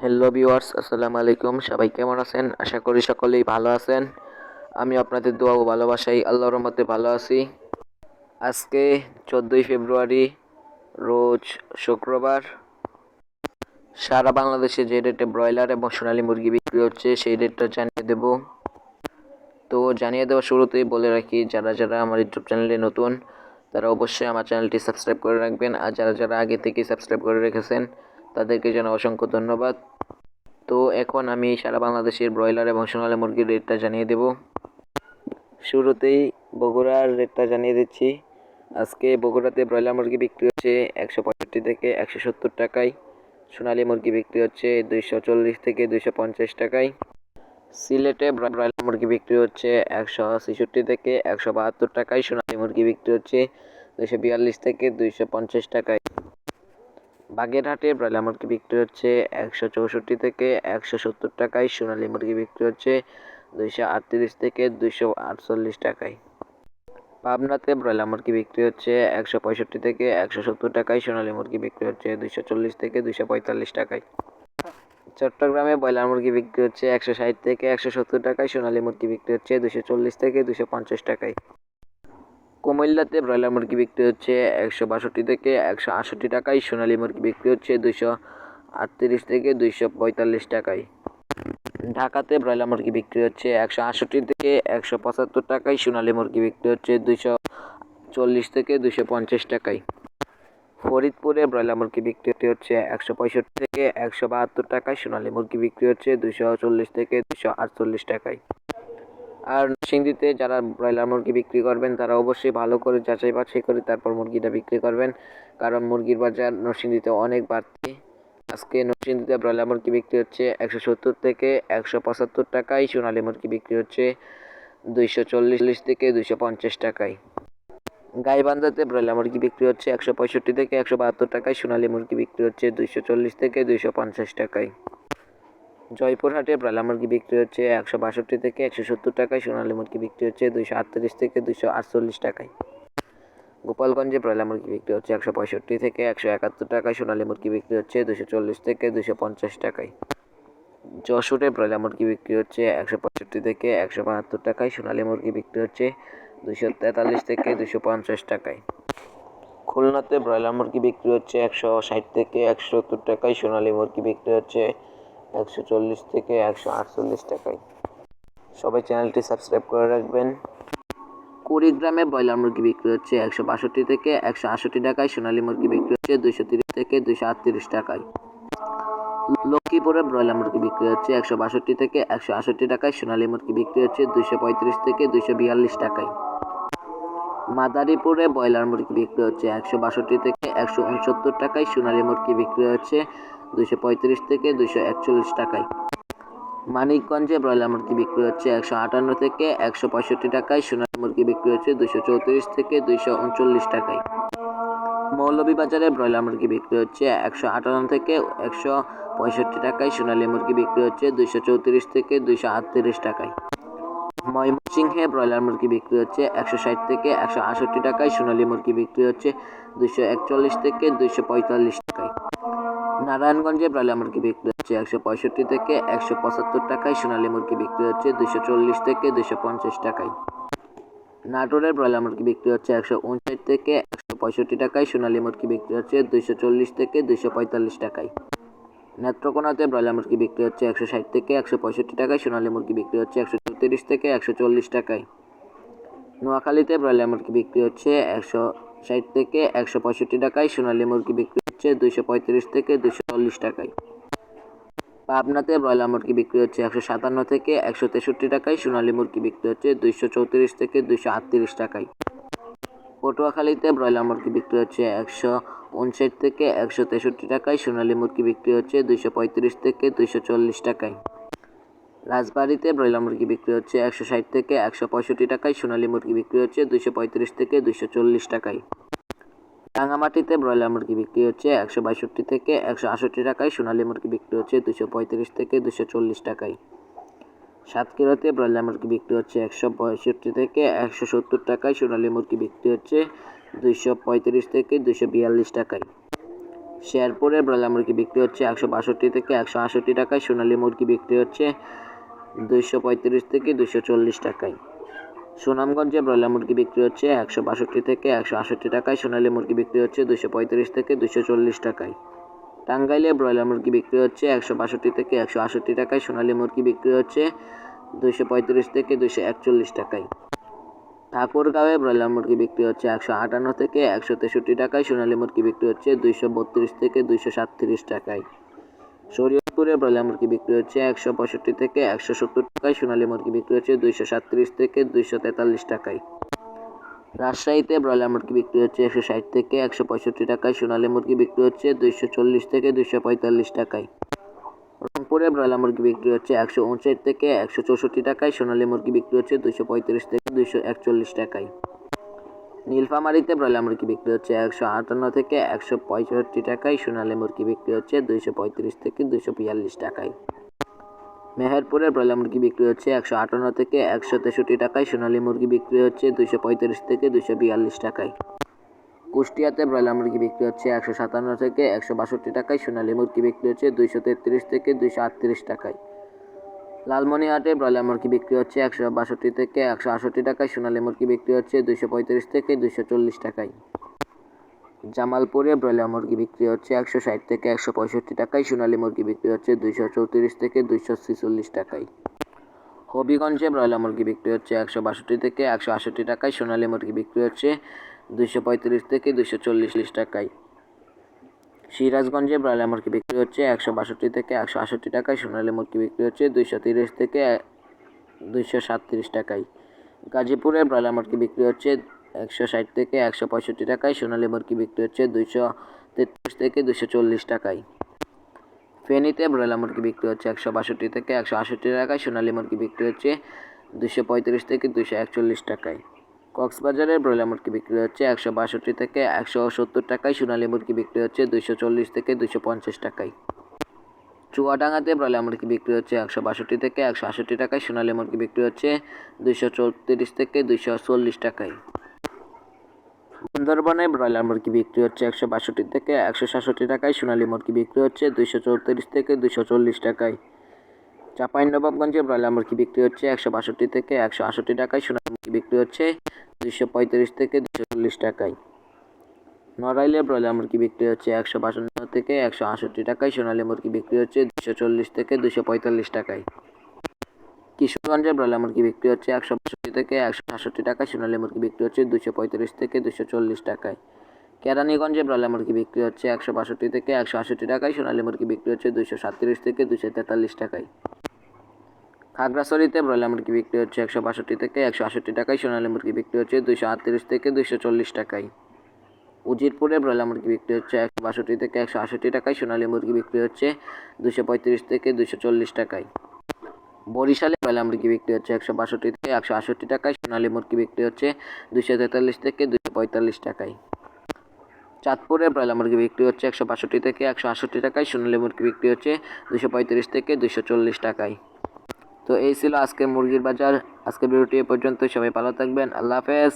Hello viewers আসসালামু আলাইকুম। সবাই কেমন আছেন? আশা করি সকলেই ভালো আছেন। আমি আপনাদের দোয়া ও ভালোবাসাই আল্লাহর মধ্যে ভালো আছি। আজকে চোদ্দোই ফেব্রুয়ারি, রোজ শুক্রবার। সারা বাংলাদেশে যে রেটে ব্রয়লার এবং সোনালী মুরগি বিক্রি হচ্ছে, সেই রেটটা জানিয়ে দেব। তো জানিয়ে দেওয়ার শুরুতেই বলে রাখি, যারা যারা আমার ইউটিউব চ্যানেলে নতুন, তারা অবশ্যই আমার চ্যানেলটি সাবস্ক্রাইব করে রাখবেন। আর যারা যারা আগে থেকেই সাবস্ক্রাইব করে রেখেছেন তাদেরকে যেন অসংখ্য ধন্যবাদ। তো এখন আমি সারা বাংলাদেশের ব্রয়লার এবং সোনালী মুরগির রেটটা জানিয়ে দেব। শুরুতেই বগুড়ার রেটটা জানিয়ে দিচ্ছি। আজকে বগুড়াতে ব্রয়লার মুরগি বিক্রি হচ্ছে একশো পঁয়ষট্টি থেকে একশো সত্তর টাকায়। সোনালী মুরগি বিক্রি হচ্ছে দুইশো চল্লিশ থেকে দুইশো পঞ্চাশ টাকায়। সিলেটে ব্রয়লার মুরগি বিক্রি হচ্ছে একশো ছেষট্টি থেকে একশো বাহাত্তর টাকায়। সোনালী মুরগি বিক্রি হচ্ছে দুইশো বিয়াল্লিশ থেকে দুইশো পঞ্চাশ টাকায়। বাগেরহাটে ব্রয়লার মুরগি বিক্রি হচ্ছে একশো চৌষট্টি থেকে একশো সত্তর টাকায়। সোনালী মুরগি বিক্রি হচ্ছে দুইশো আটত্রিশ থেকে দুইশো আটচল্লিশ টাকায়। পাবনাতে ব্রয়লার মুরগি বিক্রি হচ্ছে একশো পঁয়ষট্টি থেকে একশো সত্তর টাকায়। সোনালী মুরগি বিক্রি হচ্ছে দুইশো চল্লিশ থেকে দুইশো পঁয়তাল্লিশ টাকায়। চট্টগ্রামে ব্রয়লার মুরগি বিক্রি হচ্ছে একশো ষাট থেকে একশো সত্তর টাকায়। সোনালী মুরগি বিক্রি হচ্ছে দুশো চল্লিশ থেকে দুশো পঞ্চাশ টাকায়। কুমিল্লাতে ব্রয়লার মুরগি বিক্রি হচ্ছে একশো বাষট্টি থেকে একশো আষট্টি টাকায়। সোনালী মুরগি বিক্রি হচ্ছে দুইশো আটত্রিশ থেকে দুইশো পঁয়তাল্লিশ টাকায়। ঢাকাতে ব্রয়লার মুরগি বিক্রি হচ্ছে একশো আষট্টি থেকে একশো পঁচাত্তর টাকায়। সোনালী মুরগি বিক্রি হচ্ছে দুইশো চল্লিশ থেকে দুইশো পঞ্চাশ টাকায়। ফরিদপুরে ব্রয়লার মুরগি বিক্রি হচ্ছে একশো পঁয়ষট্টি থেকে একশো বাহাত্তর টাকায়। সোনালী মুরগি বিক্রি হচ্ছে দুইশো চল্লিশ থেকে দুইশো আটচল্লিশ টাকায়। আর নরসিংদীতে যারা ব্রয়লার মুরগি বিক্রি করবেন, তারা অবশ্যই ভালো করে যাচাই বাছাই করে তারপর মুরগিটা বিক্রি করবেন। কারণ মুরগির বাজার নরসিংদীতে অনেক বাড়তি। আজকে নরসিংদীতে ব্রয়লার মুরগি বিক্রি হচ্ছে একশো সত্তর থেকে একশো পঁচাত্তর টাকায়, সোনালী মুরগি বিক্রি হচ্ছে দুইশো চল্লিশ থেকে দুইশো পঞ্চাশ টাকায়। গাইবান্ধাতে ব্রয়লার মুরগি বিক্রি হচ্ছে একশো পঁয়ষট্টি থেকে একশো বাহাত্তর টাকায়, সোনালী মুরগি বিক্রি হচ্ছে দুইশো চল্লিশ থেকে দুইশো পঞ্চাশ টাকায়। জয়পুরহাটে ব্রয়লার মুরগি বিক্রি হচ্ছে একশো বাষট্টি থেকে একশো সত্তর টাকায়, সোনালী মুরগি বিক্রি হচ্ছে দুইশো আটত্রিশ থেকে দুইশো আটচল্লিশ টাকায়। গোপালগঞ্জে ব্রয়লার মুরগি বিক্রি হচ্ছে একশো পঁয়ষট্টি থেকে একশো একাত্তর টাকায়, সোনালী মুরগি বিক্রি হচ্ছে দুশো চল্লিশ থেকে দুশো পঞ্চাশ টাকায়। যশোরে ব্রয়লার মুরগি বিক্রি হচ্ছে একশো পঁয়ষট্টি থেকে একশো বাহাত্তর টাকায়, সোনালী মুরগি বিক্রি হচ্ছে দুশো তেতাল্লিশ থেকে দুশো পঞ্চাশ টাকায়। খুলনাতে ব্রয়লার মুরগি বিক্রি হচ্ছে একশো ষাট থেকে একশো সত্তর টাকায়, সোনালী মুরগি বিক্রি হচ্ছে একশো চল্লিশ থেকে একশো আটচল্লিশ টাকায়। সবাই চ্যানেলটি সাবস্ক্রাইব করে রাখবেন। কুড়িগ্রামে ব্রয়লার মুরগি বিক্রি হচ্ছে একশো বাষট্টি থেকে একশো আষট্টি টাকায়, সোনালী মুরগি বিক্রি হচ্ছে দুইশো তিরিশ থেকে দুইশো আটত্রিশ টাকায়। লক্ষ্মীপুরে ব্রয়লার মুরগি বিক্রি হচ্ছে একশো বাষট্টি থেকে একশো আষট্টি টাকায়, সোনালী মুরগি বিক্রি হচ্ছে দুইশো পঁয়ত্রিশ থেকে দুইশো বিয়াল্লিশ টাকায়। মাদারীপুরে ব্রয়লার মুরগি বিক্রি হচ্ছে একশো বাষট্টি থেকে একশো উনসত্তর টাকায়, সোনালী মুরগি বিক্রি হচ্ছে দুইশো পঁয়ত্রিশ থেকে দুইশো একচল্লিশ টাকায়। মানিকগঞ্জে ব্রয়লার মুরগি বিক্রি হচ্ছে একশো আটান্ন থেকে একশো পঁয়ষট্টি টাকায়। সোনালী মুরগি বিক্রি হচ্ছে দুশো চৌত্রিশ থেকে দুইশো উনচল্লিশ টাকায়। মৌলভীবাজারে ব্রয়লার মুরগি বিক্রি হচ্ছে একশো আটান্ন থেকে একশো পঁয়ষট্টি টাকায়। সোনালী মুরগি বিক্রি হচ্ছে দুইশো চৌত্রিশ থেকে দুইশো আটত্রিশ টাকায়। ময়মনসিংহে ব্রয়লার মুরগি বিক্রি হচ্ছে একশো ষাট থেকে একশো আষট্টি টাকায়। সোনালী মুরগি বিক্রি হচ্ছে দুইশো একচল্লিশ থেকে দুইশো পঁয়তাল্লিশ টাকায়। নারায়ণগঞ্জে ব্রয়লার মুরগি বিক্রি হচ্ছে একশো পঁয়ষট্টি থেকে একশো পঁচাত্তর টাকায়, সোনালী মুরগি বিক্রি হচ্ছে দুশো চল্লিশ থেকে দুশো পঞ্চাশ টাকায়। নাটোরের ব্রয়লার মুরগি বিক্রি হচ্ছে একশো উনষাট থেকে একশো পঁয়ষট্টি টাকায়, সোনালী মুরগি বিক্রি হচ্ছে দুশো চল্লিশ থেকে দুশো পঁয়তাল্লিশ টাকায়। নেত্রকোনাতে ব্রয়লার মুরগি বিক্রি হচ্ছে একশো ষাট থেকে একশো পঁয়ষট্টি টাকায়, সোনালী মুরগি বিক্রি হচ্ছে একশো চৌত্রিশ থেকে একশো চল্লিশ টাকায়। নোয়াখালীতে ব্রয়লার মুরগি বিক্রি হচ্ছে একশো ষাট থেকে একশো পঁয়ষট্টি টাকায়, সোনালী মুরগি বিক্রি হচ্ছে দুইশো পঁয়ত্রিশ থেকে দুশো চল্লিশ টাকায়। পাবনাতে ব্রয়লার মুরগি বিক্রি হচ্ছে একশো সাতান্ন থেকে একশো তেষট্টি টাকায়, সোনালী মুরগি বিক্রি হচ্ছে দুইশো চৌত্রিশ থেকে দুইশো আটত্রিশ টাকায়। পটুয়াখালীতে ব্রয়লার মুরগি বিক্রি হচ্ছে একশো উনষাট থেকে একশো তেষট্টি টাকায়, সোনালী মুরগি বিক্রি হচ্ছে দুইশো পঁয়ত্রিশ থেকে দুইশো চল্লিশ টাকায়। রাজবাড়িতে ব্রয়লার মুরগি বিক্রি হচ্ছে একশো ষাট থেকে একশো পঁয়ষট্টি টাকায়, সোনালী মুরগি বিক্রি হচ্ছে দুইশো পঁয়ত্রিশ থেকে দুইশো চল্লিশ টাকায়। রাঙামাটিতে ব্রয়লার মুরগি বিক্রি হচ্ছে একশো বাষট্টি থেকে একশো আষট্টি টাকায়, সোনালী মুরগি বিক্রি হচ্ছে দুশো পঁয়ত্রিশ থেকে দুশো চল্লিশ টাকায়। সাতক্ষীরাতে ব্রয়লার মুরগি বিক্রি হচ্ছে একশো পঁয়ষট্টি থেকে একশো সত্তর টাকায়, সোনালী মুরগি বিক্রি হচ্ছে দুইশো পঁয়ত্রিশ থেকে দুশো বিয়াল্লিশ টাকায়। শেরপুরে ব্রয়লার মুরগি বিক্রি হচ্ছে একশো বাষট্টি থেকে একশো আষট্টি টাকায়, সোনালী মুরগি বিক্রি হচ্ছে দুইশো পঁয়ত্রিশ থেকে দুশো চল্লিশ টাকায়। সুনামগঞ্জে ব্রয়লার মুরগি বিক্রি হচ্ছে একশো বাষট্টি থেকে একশো আষট্টি টাকায়। সোনালী মুরগি বিক্রি হচ্ছে দুশো পঁয়ত্রিশ থেকে দুশো চল্লিশ টাকায়। টাঙ্গাইলে ব্রয়লার মুরগি বিক্রি হচ্ছে একশো বাষট্টি থেকে একশো আষট্টি টাকায়। সোনালী মুরগি বিক্রি হচ্ছে দুশো পঁয়ত্রিশ থেকে দুশো একচল্লিশ টাকায়। ঠাকুরগাঁওয়ে ব্রয়লার মুরগি বিক্রি হচ্ছে একশো আটান্ন থেকে একশো তেষট্টি টাকায়। সোনালী মুরগি বিক্রি হচ্ছে দুইশো বত্রিশ থেকে দুইশো সাতত্রিশ টাকায়। শরীয়তপুরে ব্রয়লার মুরগি বিক্রি হচ্ছে একশো পঁয়ষট্টি থেকে একশো সত্তর টাকায়। সোনালী মুরগি বিক্রি হচ্ছে দুইশো সাতত্রিশ থেকে দুইশো তেতাল্লিশ টাকায়। রাজশাহীতে ব্রয়লার মুরগি বিক্রি হচ্ছে একশো ষাট থেকে একশো পঁয়ষট্টি টাকায়। সোনালী মুরগি বিক্রি হচ্ছে দুইশো চল্লিশ থেকে দুইশো পঁয়তাল্লিশ টাকায়। রংপুরে ব্রয়লার মুরগি বিক্রি হচ্ছে একশো উনষাট থেকে একশো চৌষট্টি টাকায়। সোনালী মুরগি বিক্রি হচ্ছে দুইশো পঁয়ত্রিশ থেকে দুইশো একচল্লিশ টাকায়। নীলফামারীতে ব্রয়লার মুরগি বিক্রি হচ্ছে একশো আটান্ন থেকে একশো পঁয়ষট্টি টাকায়। সোনালী মুরগি বিক্রি হচ্ছে দুইশো পঁয়ত্রিশ থেকে দুইশো বিয়াল্লিশ টাকায়। মেহেরপুরের ব্রয়লার মুরগি বিক্রি হচ্ছে একশো আটান্ন থেকে একশো তেষট্টি টাকায়। সোনালী মুরগি বিক্রি হচ্ছে দুইশো পঁয়ত্রিশ থেকে দুইশো বিয়াল্লিশ টাকায়। কুষ্টিয়াতে ব্রয়লার মুরগি বিক্রি হচ্ছে একশো সাতান্ন থেকে একশো বাষট্টি টাকায়। সোনালী মুরগি বিক্রি হচ্ছে দুইশো তেত্রিশ থেকে দুইশো আটত্রিশ টাকায়। লালমনিরহাটে ব্রয়লার মুরগি বিক্রি হচ্ছে একশো বাষট্টি থেকে একশো আষট্টি টাকায়, সোনালী মুরগি বিক্রি হচ্ছে দুশো পঁয়ত্রিশ থেকে দুশো চল্লিশ টাকায়। জামালপুরে ব্রয়লার মুরগি বিক্রি হচ্ছে একশো ষাট থেকে একশো পঁয়ষট্টি টাকায়, সোনালী মুরগি বিক্রি হচ্ছে দুইশো চৌত্রিশ থেকে দুইশো ছেচল্লিশ টাকায়। হবিগঞ্জে ব্রয়লার মুরগি বিক্রি হচ্ছে একশো বাষট্টি থেকে একশো আষট্টি টাকায়, সোনালী মুরগি বিক্রি হচ্ছে দুইশো পঁয়ত্রিশ থেকে দুইশো চল্লিশ টাকায়। সিরাজগঞ্জে ব্রয়লার মুরগি বিক্রি হচ্ছে একশো বাষট্টি থেকে একশো আষট্টি টাকায়, সোনালী মুরগি বিক্রি হচ্ছে দুইশো তিরিশ থেকে দুইশো সাতত্রিশ টাকায়। গাজীপুরে ব্রয়লার মুরগি বিক্রি হচ্ছে একশো ষাট থেকে একশো পঁয়ষট্টি টাকায়, সোনালী মুরগি বিক্রি হচ্ছে দুইশো তেত্রিশ থেকে দুইশো চল্লিশ টাকায়। ফেনীতে ব্রয়লার মুরগি বিক্রি হচ্ছে একশো বাষট্টি থেকে একশো আষট্টি টাকায়, সোনালী মুরগি বিক্রি হচ্ছে দুশো পঁয়ত্রিশ থেকে দুশো একচল্লিশ টাকায়। কক্সবাজারে ব্রয়লার মুরগি বিক্রি হচ্ছে একশো বাষট্টি থেকে একশো সত্তর টাকায়, সোনালী মুরগি বিক্রি হচ্ছে দুশো চল্লিশ থেকে দুশো পঞ্চাশ টাকায়। চুয়াডাঙ্গাতে ব্রয়লার মুরগি বিক্রি হচ্ছে একশো বাষট্টি থেকে একশো আষট্টি টাকায়, সোনালী মুরগি বিক্রি হচ্ছে দুশো চৌত্রিশ থেকে দুশো চল্লিশ টাকায়। সুন্দরবনে ব্রয়লার মুরগি বিক্রি হচ্ছে একশো বাষট্টি থেকে একশো সাতষট্টি টাকায়, সোনালী মুরগি বিক্রি হচ্ছে দুশো চৌত্রিশ থেকে দুশো চল্লিশ টাকায়। চাঁপাইনবাবগঞ্জে ব্রয়লার মুরগি বিক্রি হচ্ছে একশো বাষট্টি থেকে একশো আষট্টি টাকায় মুরগি বিক্রি হচ্ছে দুশো পঁয়ত্রিশ থেকে দুশো চল্লিশ টাকায়। নড়াইলে ব্রয়লার মুরগি বিক্রি হচ্ছে একশো বাষট্টি থেকে একশো আষট্টি টাকায়, সোনালী মুরগি বিক্রি হচ্ছে দুশো চল্লিশ থেকে দুশো পঁয়তাল্লিশ টাকায়। কিশোরগঞ্জে ব্রয়লার মুরগি বিক্রি হচ্ছে একশো বাষট্টি থেকে একশো সাতষট্টি টাকায়, সোনালী মুরগি বিক্রি হচ্ছে দুশো পঁয়ত্রিশ থেকে দুশো চল্লিশ টাকায়। কেরানীগঞ্জে ব্রয়লার মুরগি বিক্রি হচ্ছে একশো বাষট্টি থেকে একশো আষট্টি টাকায়, সোনালী মুরগি বিক্রি হচ্ছে দুশো সাতত্রিশ থেকে দুশো তেতাল্লিশ টাকায়। খাগড়াছড়িতে ব্রয়লার মুরগি বিক্রি হচ্ছে একশো বাষট্টি থেকে একশো আষট্টি টাকায় সোনালী মুরগি বিক্রি হচ্ছে দুশো আটত্রিশ থেকে দুশো চল্লিশ টাকায়। উজিরপুরে ব্রয়লার মুরগি বিক্রি হচ্ছে একশো বাষট্টি থেকে একশো আষট্টি টাকায় সোনালী মুরগি বিক্রি হচ্ছে দুশো পঁয়ত্রিশ থেকে দুশো চল্লিশ টাকায়। বরিশালে ব্রয়লার মুরগি বিক্রি হচ্ছে একশো বাষট্টি থেকে একশো আষট্টি টাকায় সোনালী মুরগি বিক্রি হচ্ছে দুশো তেতাল্লিশ থেকে দুশো পঁয়তাল্লিশ টাকায়। চাঁদপুরে ব্রয়লার মুরগি বিক্রি হচ্ছে একশো বাষট্টি থেকে একশো আষট্টি টাকায় সোনালী মুরগি বিক্রি হচ্ছে দুশো পঁয়ত্রিশ থেকে দুশো চল্লিশ টাকায়। তো এই ছিল আজকে মুরগির বাজার। আজকে ভিডিওটি এ পর্যন্ত সবাই ভালো থাকবেন। আল্লাহ হাফেজ।